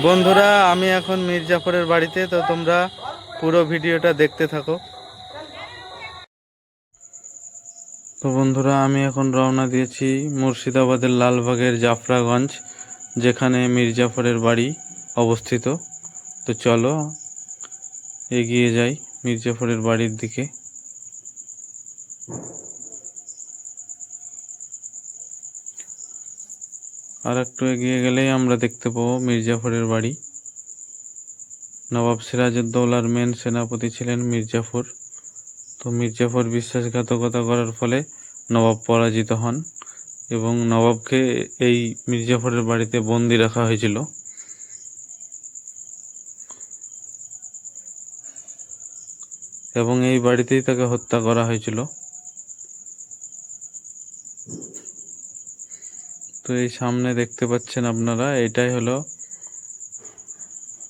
বন্ধুরা, আমি এখন মির্জাফরের বাড়িতে, তো তোমরা পুরো ভিডিওটা দেখতে থাকো। তো বন্ধুরা, আমি এখন রওনা দিয়েছি মুর্শিদাবাদের লালবাগের জাফরাগঞ্জ, যেখানে মির্জাফরের বাড়ি অবস্থিত। তো চলো, এগিয়ে যাই মির্জাফরের বাড়ির দিকে। আর একটু এগিয়ে গেলেই আমরা দেখতে পাবো মির্জাফরের বাড়ি। নবাব সিরাজউদ্দৌলার মেন সেনাপতি ছিলেন মির্জাফর। তো মির্জাফর বিশ্বাসঘাতকতা করার ফলে নবাব পরাজিত হন এবং নবাবকে এই মির্জাফরের বাড়িতে বন্দি রাখা হয়েছিল। এবং এই বাড়িতেই তাকে হত্যা করা হয়েছিল। এই সামনে দেখতে পাচ্ছেন আপনারা, এটাই হলো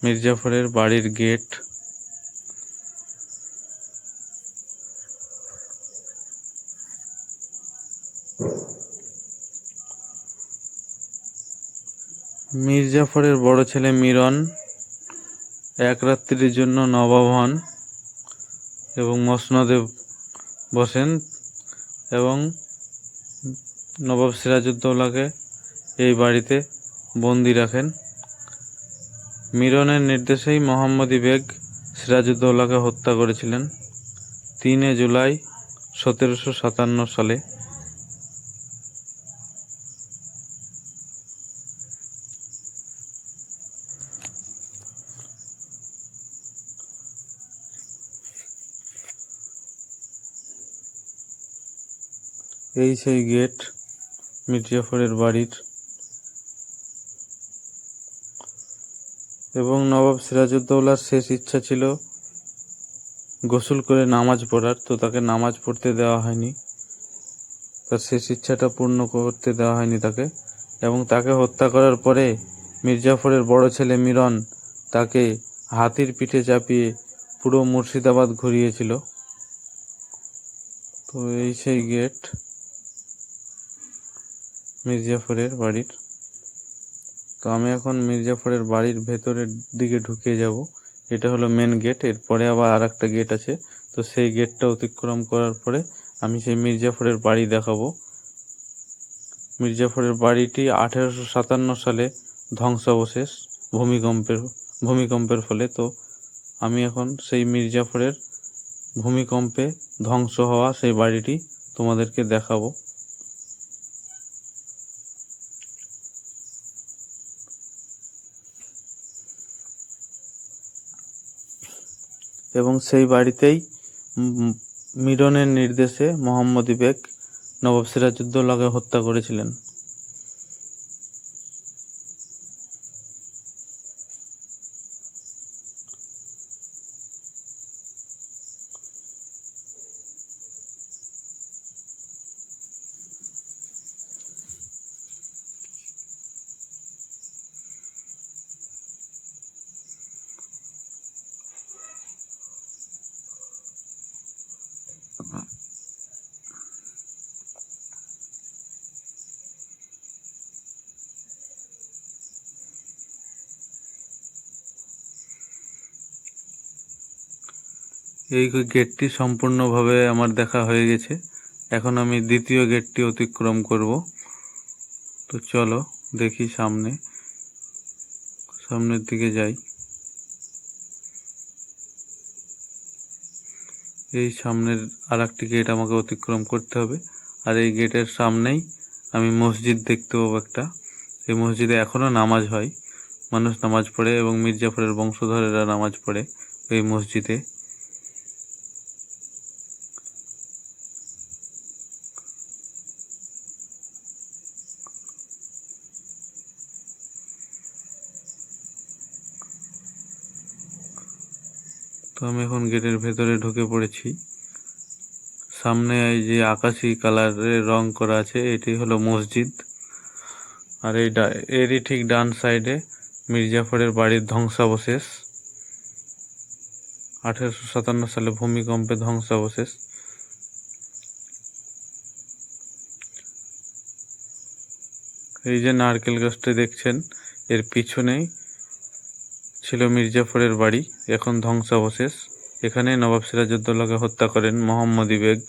মির্জাফরের বাড়ির গেট। মির্জাফরের বড় ছেলে মিরন এক রাত্রির জন্য নবাব হন এবং মসনদে বসেন এবং নবাব সিরাজউদ্দৌলাকে এই বাড়িতে বন্দি রাখেন। মিরনের নির্দেশেই মোহাম্মদী বেগ সিরাজউদ্দৌলাকে হত্যা করেছিলেন তিনে জুলাই সতেরোশো সাতান্ন সালে। এই সেই গেট মির্জাফরের বাড়ির এবং নবাব সিরাজউদ্দৌলার শেষ ইচ্ছা ছিল গোসল করে নামাজ পড়ার, তো তাকে নামাজ পড়তে দেওয়া হয়নি। তার শেষ ইচ্ছাটা পূর্ণ করতে দেওয়া হয়নি তাকে। এবং তাকে হত্যা করার পরে মির্জাফরের বড় ছেলে মিরন তাকে হাতির পিঠে চাপিয়ে পুরো মুর্শিদাবাদ ঘুরিয়েছিল। তো এই সেই গেট মির্জাফরের বাড়ির। তো আমি এখন মির্জাফরের বাড়ির ভেতরের দিকে ঢুকে যাব। এটা হলো মেন গেট এরপরে আবার আর একটা গেট আছে। তো সেই গেটটা অতিক্রম করার পরে আমি সেই মির্জাফরের বাড়ি দেখাবো। মির্জাফরের বাড়িটি আঠেরোশো সাতান্ন সালে ধ্বংসাবশেষ, ভূমিকম্পের ভূমিকম্পের ফলে। তো আমি এখন সেই মির্জাফরের ভূমিকম্পে ধ্বংস হওয়া সেই বাড়িটি তোমাদেরকে দেখাবো। এবং সেই বাড়িতেই মিরনের নির্দেশে মোহাম্মদী ইবেক নবাব সিরাজউদ্দৌলাকে হত্যা করেছিলেন। এই গেটটি সম্পূর্ণভাবে আমার দেখা হয়ে গেছে। এখন আমি দ্বিতীয় গেটটি অতিক্রম করব। তো চলো, দেখি সামনে। সামনের দিকে যাই। এই সামনের আর একটি গেট আমাকে অতিক্রম করতে হবে। আর এই গেটের সামনেই আমি মসজিদ দেখতে পাবো একটা। এই মসজিদে এখনও নামাজ হয়। মানুষ নামাজ পড়ে এবং মির্জাফরের বংশধরেরা নামাজ পড়ে এই মসজিদে। আমি এখন গেটের ভেতরে ঢুকে পড়েছি। সামনে এই যে আকাশি কালারের রং করা আছে, এটি হলো মসজিদ। আর এই এরই ঠিক ডান সাইডে মির্জাফরের বাড়ির ধ্বংসাবশেষ। আঠেরোশো সাতান্ন সালে ভূমিকম্পে ধ্বংসাবশেষ। এই যে নারকেল গাছটি দেখছেন, এর পিছনেই ছিল মির্জাফরের বাড়ি এখন ধ্বংসাবশেষ। এখানে নবাব সিরাজউদ্দৌলাকে হত্যা করেন মোহাম্মদী বেগ